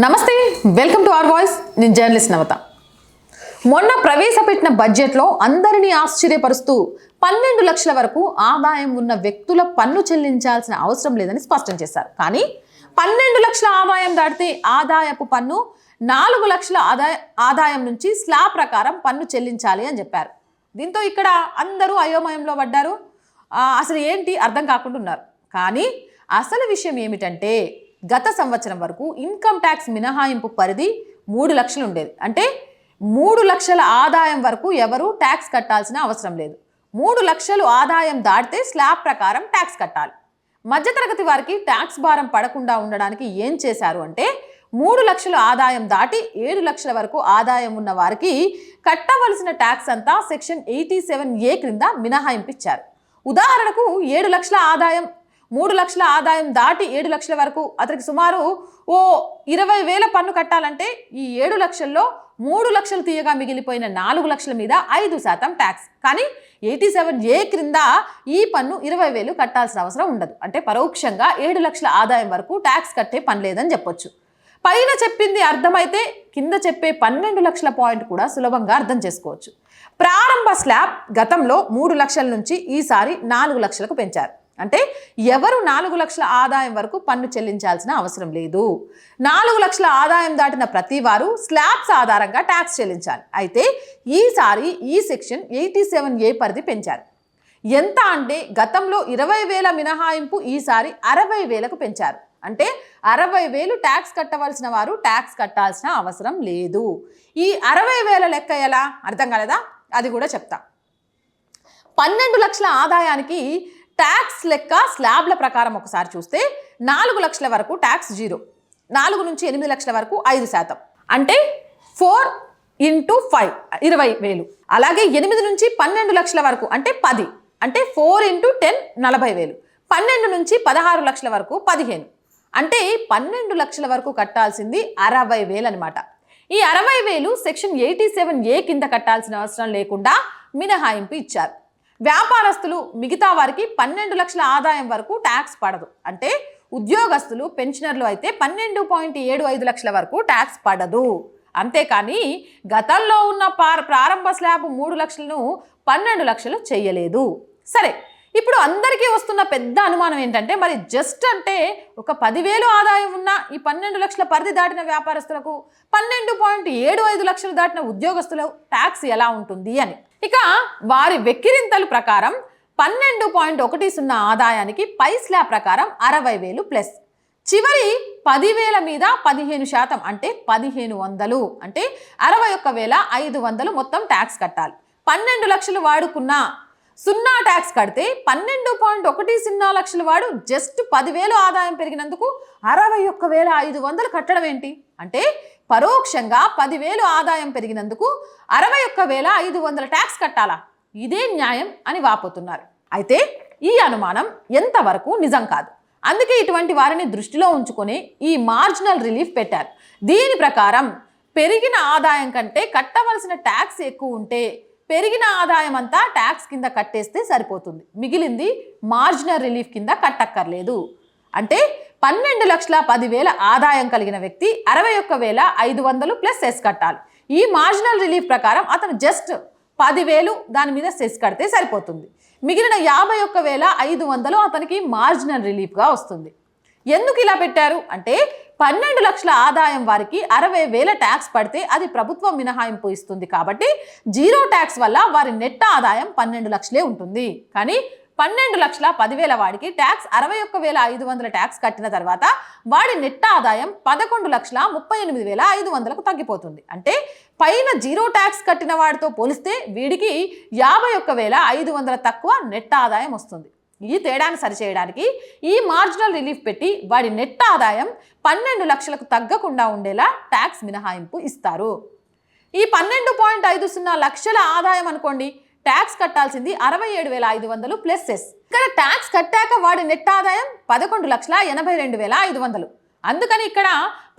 నమస్తే welcome to Our Voice. నేను journalist Navata. మొన్న ప్రవేశపెట్టిన బడ్జెట్లో అందరినీ ఆశ్చర్యపరుస్తూ పన్నెండు లక్షల వరకు ఆదాయం ఉన్న వ్యక్తుల పన్ను చెల్లించాల్సిన అవసరం లేదని స్పష్టం చేశారు. కానీ పన్నెండు లక్షల ఆదాయం దాటితే ఆదాయపు పన్ను నాలుగు లక్షల ఆదాయ ఆదాయం నుంచి స్లాబ్ ప్రకారం పన్ను చెల్లించాలి అని చెప్పారు. దీంతో ఇక్కడ అందరూ అయోమయంలో పడ్డారు. అసలు ఏంటి? అర్థం కాకుండా ఉన్నారు. కానీ అసలు విషయం ఏమిటంటే గత సంవత్సరం వరకు ఇన్కమ్ ట్యాక్స్ మినహాయింపు పరిధి మూడు లక్షలు ఉండేది. అంటే మూడు లక్షల ఆదాయం వరకు ఎవరు ట్యాక్స్ కట్టాల్సిన అవసరం లేదు. మూడు లక్షలు ఆదాయం దాటితే స్లాబ్ ప్రకారం ట్యాక్స్ కట్టాలి. మధ్యతరగతి వారికి ట్యాక్స్ భారం పడకుండా ఉండడానికి ఏం చేశారు అంటే మూడు లక్షల ఆదాయం దాటి ఏడు లక్షల వరకు ఆదాయం ఉన్న వారికి కట్టవలసిన ట్యాక్స్ అంతా సెక్షన్ ఎయిటీ సెవెన్ ఏ క్రింద మినహాయింపిచ్చారు. ఉదాహరణకు ఏడు లక్షల ఆదాయం మూడు లక్షల ఆదాయం దాటి ఏడు లక్షల వరకు. అతనికి సుమారు ఓ ఇరవై వేల పన్ను కట్టాలంటే ఈ ఏడు లక్షల్లో మూడు లక్షలు తీయగా మిగిలిపోయిన నాలుగు లక్షల మీద ఐదు శాతం ట్యాక్స్ కానీ ఎయిటీ సెవెన్ ఏ క్రింద ఈ పన్ను ఇరవై వేలు కట్టాల్సిన అవసరం ఉండదు. అంటే పరోక్షంగా ఏడు లక్షల ఆదాయం వరకు ట్యాక్స్ కట్టే పని లేదని చెప్పొచ్చు. పైన చెప్పింది అర్థమైతే కింద చెప్పే పన్నెండు లక్షల పాయింట్ కూడా సులభంగా అర్థం చేసుకోవచ్చు. ప్రారంభ స్లాబ్ గతంలో మూడు లక్షల నుంచి ఈసారి నాలుగు లక్షలకు పెంచారు. అంటే ఎవరు నాలుగు లక్షల ఆదాయం వరకు పన్ను చెల్లించాల్సిన అవసరం లేదు. నాలుగు లక్షల ఆదాయం దాటిన ప్రతి వారు స్లాబ్స్ ఆధారంగా ట్యాక్స్ చెల్లించాలి. అయితే ఈసారి ఈ సెక్షన్ ఎయిటీ సెవెన్ ఏ పరిధి పెంచారు. ఎంత అంటే గతంలో ఇరవై వేల మినహాయింపు ఈసారి అరవై వేలకు పెంచారు. అంటే అరవై వేలు ట్యాక్స్ కట్టవలసిన వారు ట్యాక్స్ కట్టాల్సిన అవసరం లేదు. ఈ అరవై వేల లెక్క ఎలా? అర్థం కాలేదా? అది కూడా చెప్తా. పన్నెండు లక్షల ఆదాయానికి ట్యాక్స్ లెక్క స్లాబ్ల ప్రకారం ఒకసారి చూస్తే నాలుగు లక్షల వరకు ట్యాక్స్ జీరో నాలుగు నుంచి ఎనిమిది లక్షల వరకు ఐదు శాతం. అంటే ఫోర్ ఇంటూ ఫైవ్ ఇరవై వేలు. అలాగే ఎనిమిది నుంచి పన్నెండు లక్షల వరకు అంటే పది అంటే ఫోర్ ఇంటూ టెన్ నలభై వేలు. పన్నెండు నుంచి పదహారు లక్షల వరకు పదిహేను. అంటే పన్నెండు లక్షల వరకు కట్టాల్సింది అరవై వేలు అనమాట ఈ అరవై వేలు సెక్షన్ ఎయిటీ సెవెన్ ఏ కింద కట్టాల్సిన అవసరం లేకుండా మినహాయింపు ఇచ్చారు. వ్యాపారస్తులు మిగతా వారికి పన్నెండు లక్షల ఆదాయం వరకు ట్యాక్స్ పడదు. అంటే ఉద్యోగస్తులు పెన్షనర్లు అయితే పన్నెండు పాయింట్ ఏడు ఐదు లక్షల వరకు ట్యాక్స్ పడదు. అంతేకాని గతంలో ఉన్న పార్ ప్రారంభ స్లాబ్ మూడు లక్షలను పన్నెండు లక్షలు చేయలేదు. సరే ఇప్పుడు అందరికీ వస్తున్న పెద్ద అనుమానం ఏంటంటే మరి జస్ట్ అంటే ఒక పదివేలు ఆదాయం ఉన్న ఈ పన్నెండు లక్షల పరిధి దాటిన వ్యాపారస్తులకు పన్నెండు పాయింట్ ఏడు ఐదు లక్షలు దాటిన ఉద్యోగస్తులు ట్యాక్స్ ఎలా ఉంటుంది అని. ఇక వారి వెక్కిరింతలు ప్రకారం పన్నెండు పాయింట్ ఒకటి సున్నా ఆదాయానికి పై స్లాబ్ ప్రకారం అరవై వేలు ప్లస్. చివరి పదివేల మీద పదిహేను శాతం అంటే పదిహేను వందలు అంటే అరవై ఒక్క వేల ఐదు వందలు మొత్తం ట్యాక్స్ కట్టాలి. పన్నెండు లక్షలు వాడుకున్న సున్నా ట్యాక్స్ కడితే పన్నెండు పాయింట్ ఒకటి సున్నా లక్షల వాడు జస్ట్ పదివేలు ఆదాయం పెరిగినందుకు అరవై ఒక్క వేల ఐదు వందలు కట్టడం ఏంటి? అంటే పరోక్షంగా పదివేలు ఆదాయం పెరిగినందుకు అరవై ఒక్క వేల ఐదు వందల ట్యాక్స్ కట్టాలా? ఇదే న్యాయం అని వాపోతున్నారు. అయితే ఈ అనుమానం ఎంతవరకు నిజం కాదు. అందుకే ఇటువంటి వారిని దృష్టిలో ఉంచుకొని ఈ మార్జినల్ రిలీఫ్ పెట్టారు. దీని ప్రకారం పెరిగిన ఆదాయం కంటే కట్టవలసిన ట్యాక్స్ ఎక్కువ ఉంటే పెరిగిన ఆదాయం అంతా ట్యాక్స్ కింద కట్టేస్తే సరిపోతుంది. మిగిలింది మార్జినల్ రిలీఫ్ కింద కట్టక్కర్లేదు. అంటే పన్నెండు లక్షల పదివేల ఆదాయం కలిగిన వ్యక్తి అరవై ఒక్క వేల ఐదు వందలు ప్లస్ సెస్ కట్టాలి. ఈ మార్జినల్ రిలీఫ్ ప్రకారం అతను జస్ట్ పదివేలు దాని మీద సెస్ కడితే సరిపోతుంది. మిగిలిన యాభై ఒక్క వేల ఐదు వందలు అతనికి మార్జినల్ రిలీఫ్గా వస్తుంది. ఎందుకు ఇలా పెట్టారు? అంటే పన్నెండు లక్షల ఆదాయం వారికి అరవై వేల ట్యాక్స్ పడితే అది ప్రభుత్వం మినహాయింపు ఇస్తుంది కాబట్టి జీరో ట్యాక్స్ వల్ల వారి నెట్ ఆదాయం పన్నెండు లక్షలే ఉంటుంది. కానీ పన్నెండు లక్షల పదివేల వాడికి ట్యాక్స్ అరవై ఒక్క వేల ఐదు వందల ట్యాక్స్ కట్టిన తర్వాత వాడి నెట్ ఆదాయం పదకొండు లక్షల ముప్పై ఎనిమిది వేల ఐదు వందలకు తగ్గిపోతుంది. అంటే పైన జీరో ట్యాక్స్ కట్టిన వాడితో పోలిస్తే వీడికి యాభై ఒక్క వేల ఐదు వందల తక్కువ నెట్ ఆదాయం వస్తుంది. ఈ తేడాను సరిచేయడానికి ఈ మార్జినల్ రిలీఫ్ పెట్టి వాడి నెట్ ఆదాయం పన్నెండు లక్షలకు తగ్గకుండా ఉండేలా ట్యాక్స్ మినహాయింపు ఇస్తారు. ఈ పన్నెండు పాయింట్ ఐదు సున్నా లక్షల ఆదాయం అనుకోండి ట్యాక్స్ కట్టాల్సింది అరవై ఏడు వేల ఐదు వందలు ప్లస్ సెస్ ఇక్కడ ట్యాక్స్ కట్టాక వాడి నెట్ ఆదాయం పదకొండు లక్షల ఎనభై రెండు వేల ఐదు వందలు. అందుకని ఇక్కడ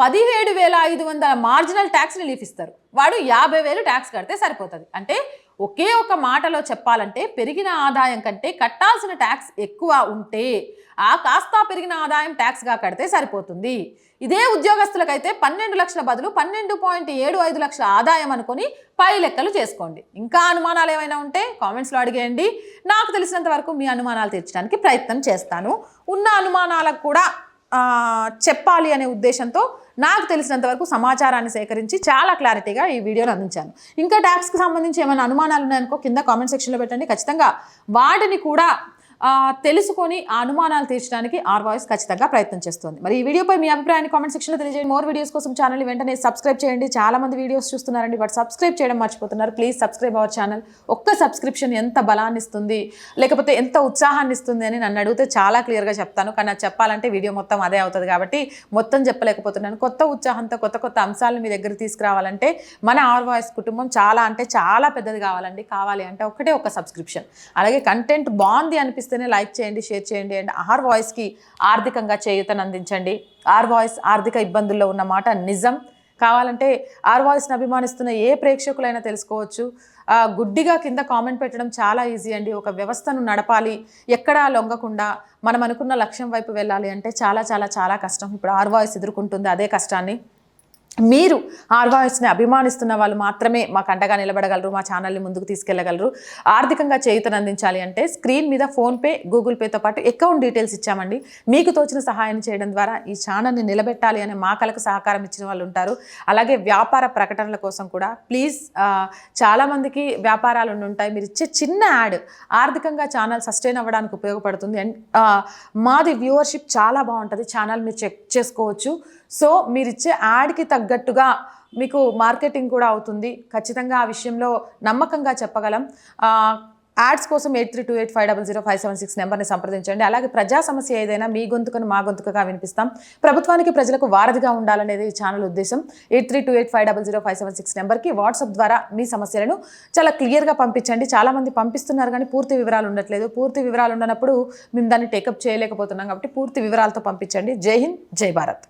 పదిహేడు వేల ఐదు వందల మార్జినల్ ట్యాక్స్ రిలీఫ్ ఇస్తారు. వాడు యాభై వేలు ట్యాక్స్ కడితే సరిపోతుంది. అంటే ఒకే ఒక మాటలో చెప్పాలంటే పెరిగిన ఆదాయం కంటే కట్టాల్సిన ట్యాక్స్ ఎక్కువ ఉంటే ఆ కాస్త పెరిగిన ఆదాయం ట్యాక్స్గా కడితే సరిపోతుంది. ఇదే ఉద్యోగస్తులకైతే పన్నెండు లక్షల బదులు పన్నెండు పాయింట్ ఏడు ఐదు లక్షల ఆదాయం అనుకొని పై లెక్కలు చేసుకోండి. ఇంకా అనుమానాలు ఏమైనా ఉంటే కామెంట్స్లో అడిగేయండి. నాకు తెలిసినంత వరకు మీ అనుమానాలు తీర్చడానికి ప్రయత్నం చేస్తాను. ఉన్న అనుమానాలకు కూడా చెప్పాలి అనే ఉద్దేశంతో నాకు తెలిసినంత వరకు సమాచారాన్ని సేకరించి చాలా క్లారిటీగా ఈ వీడియోని అందించాను. ఇంకా ట్యాక్స్కి సంబంధించి ఏమైనా అనుమానాలు ఉన్నాయనుకో కింద కామెంట్ సెక్షన్లో పెట్టండి. ఖచ్చితంగా వాటిని కూడా తెలుసుకొని ఆ అనుమానాలు తీర్చడానికి ఆర్ వాయిస్ ఖచ్చితంగా ప్రయత్నం చేస్తుంది. మరి ఈ వీడియోపై మీ అభిప్రాయాన్ని కామెంట్ సెక్షన్లో తెలియజేయండి. మోర్ వీడియోస్ కోసం ఛానల్ వెంటనే సబ్స్క్రైబ్ చేయండి. చాలా మంది వీడియోస్ చూస్తున్నారండి బట్ సబ్స్క్రైబ్ చేయడం మర్చిపోతున్నారు. ప్లీజ్ సబ్స్క్రైబ్ అవర్ ఛానల్ ఒక్క సబ్స్క్రిప్షన్ ఎంత బలాన్ని ఇస్తుంది లేకపోతే ఎంత ఉత్సాహాన్ని ఇస్తుంది అని నన్ను అడిగితే చాలా క్లియర్గా చెప్తాను. కానీ అది చెప్పాలంటే వీడియో మొత్తం అదే అవుతుంది కాబట్టి మొత్తం చెప్పలేకపోతున్నాను. కొత్త ఉత్సాహంతో కొత్త కొత్త అంశాలను మీ దగ్గర తీసుకురావాలంటే మన ఆర్ వాయిస్ కుటుంబం చాలా అంటే చాలా పెద్దది కావాలండి. కావాలి అంటే ఒకటే ఒక సబ్స్క్రిప్షన్ అలాగే కంటెంట్ బాగుంది నచ్చితేనే లైక్ చేయండి షేర్ చేయండి అండ్ ఆర్ వాయిస్కి ఆర్థికంగా చేయూతను అందించండి. ఆర్ వాయిస్ ఆర్థిక ఇబ్బందుల్లో ఉన్న మాట నిజం. కావాలంటే ఆర్ వాయిస్ని అభిమానిస్తున్న ఏ ప్రేక్షకులైనా తెలుసుకోవచ్చు. గుడ్డిగా కింద కామెంట్ పెట్టడం చాలా ఈజీ అండి. ఒక వ్యవస్థను నడపాలి. ఎక్కడా లొంగకుండా మనం అనుకున్న లక్ష్యం వైపు వెళ్ళాలి అంటే చాలా చాలా చాలా కష్టం. ఇప్పుడు ఆర్ వాయిస్ ఎదుర్కొంటుంది అదే కష్టాన్ని. మీరు ఆర్వాయిస్ని అభిమానిస్తున్న వాళ్ళు మాత్రమే మాకు అండగా నిలబడగలరు మా ఛానల్ని ముందుకు తీసుకెళ్ళగలరు. ఆర్థికంగా చేయుతను అందించాలి అంటే స్క్రీన్ మీద ఫోన్పే గూగుల్ పేతో పాటు అకౌంట్ డీటెయిల్స్ ఇచ్చామండి. మీకు తోచిన సహాయం చేయడం ద్వారా ఈ ఛానల్ని నిలబెట్టాలి అనే మా కలకు సహకారం ఇచ్చిన వాళ్ళు ఉంటారు. అలాగే వ్యాపార ప్రకటనల కోసం కూడా ప్లీజ్ చాలామందికి వ్యాపారాలు ఉంటాయి. మీరు ఇచ్చే చిన్న యాడ్ ఆర్థికంగా ఛానల్ సస్టైన్ అవ్వడానికి ఉపయోగపడుతుంది. అండ్ మాది వ్యూవర్షిప్ చాలా బాగుంటుంది. ఛానల్ మీరు చెక్ చేసుకోవచ్చు. సో మీరు ఇచ్చే యాడ్కి తగ్గట్టుగా మీకు మార్కెటింగ్ కూడా అవుతుంది. ఖచ్చితంగా ఆ విషయంలో నమ్మకంగా చెప్పగలం. యాడ్స్ కోసం eight three two eight five double zero five seven six నెంబర్ని సంప్రదించండి. అలాగే ప్రజా సమస్య ఏదైనా మీ గొంతుకను మా గొంతుకగా వినిపిస్తాం. ప్రభుత్వానికి ప్రజలకు వారధిగా ఉండాలనేది ఈ ఛానల్ ఉద్దేశం. Eight three two eight five double zero five seven six నెంబర్కి వాట్సాప్ ద్వారా మీ సమస్యలను చాలా క్లియర్గా పంపించండి. చాలామంది పంపిస్తున్నారు కానీ పూర్తి వివరాలు ఉండట్లేదు. పూర్తి వివరాలు ఉండనప్పుడు మేము దాన్ని టేకప్ చేయలేకపోతున్నాం కాబట్టి పూర్తి వివరాలతో పంపించండి. జై హింద్ జై భారత్.